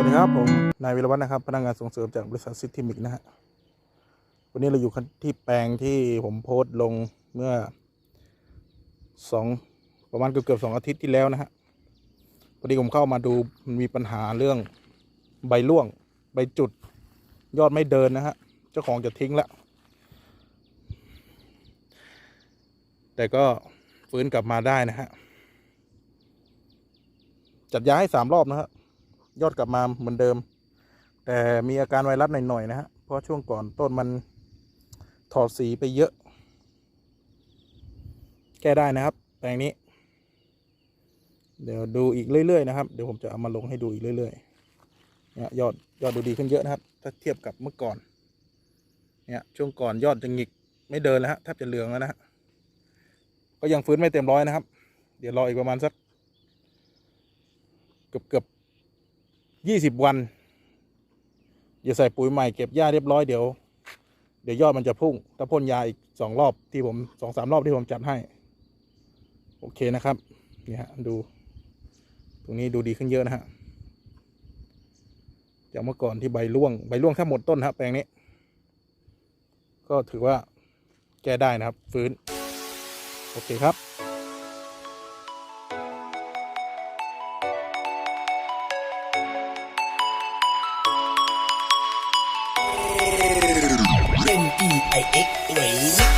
วัสดีครับผมนายวิรวัฒน์นะครับพนักงานส่งเสริมจากบริษัทซิติมิกนะฮะวันนี้เราอยู่ที่แปลงที่ผมโพสต์ลงเมื่อสองประมาณเกือบเกือบสองอาทิตย์ที่แล้วนะฮะพอดีผมเข้ามาดูมันมีปัญหาเรื่องใบร่วง ใบจุด ยอดไม่เดินนะฮะเจ้าของจะทิ้งละแต่ก็ฟื้นกลับมาได้นะฮะจัดยาให้สามรอบนะฮะ ยอดกลับมาเหมือนเดิม แต่มีอาการไวรัสหน่อยๆนะฮะเพราะช่วงก่อนต้นมันถอดสีไปเยอะ แก้ได้นะครับแปลงนี้ เดี๋ยวดูอีกเรื่อยๆนะครับ เดี๋ยวผมจะเอามาลงให้ดูอีกเรื่อยๆเนี่ยยอดยอดดูดีขึ้นเยอะนะครับ ถ้าเทียบกับเมื่อก่อนเนี่ยช่วงก่อนยอดจะหงิกไม่เดินแล้วฮะแทบจะเหลืองแล้วนะฮะก็ยังฟื้นไม่เต็มร้อยนะครับ เดี๋ยวรออีกประมาณสัก เกือบเกือบ ยี่สิบวัน อย่าใส่ปุ๋ยใหม่เก็บหญ้าเรียบร้อยเดี๋ยว เดี๋ยวยอดมันจะพุ่งถ้าพ่นยาอีกสองรอบที่ผมสองสามรอบที่ผมจัดให้ โอเคนะครับนี่ฮะดู ตรงนี้ดูดีขึ้นเยอะนะฮะจากเมื่อก่อนที่ใบร่วงใบร่วงแทบหมดต้นฮะแปลงนี้ ก็ถือว่าแก้ได้นะครับ ฟื้น โอเคครับ N-E-I-X, rain.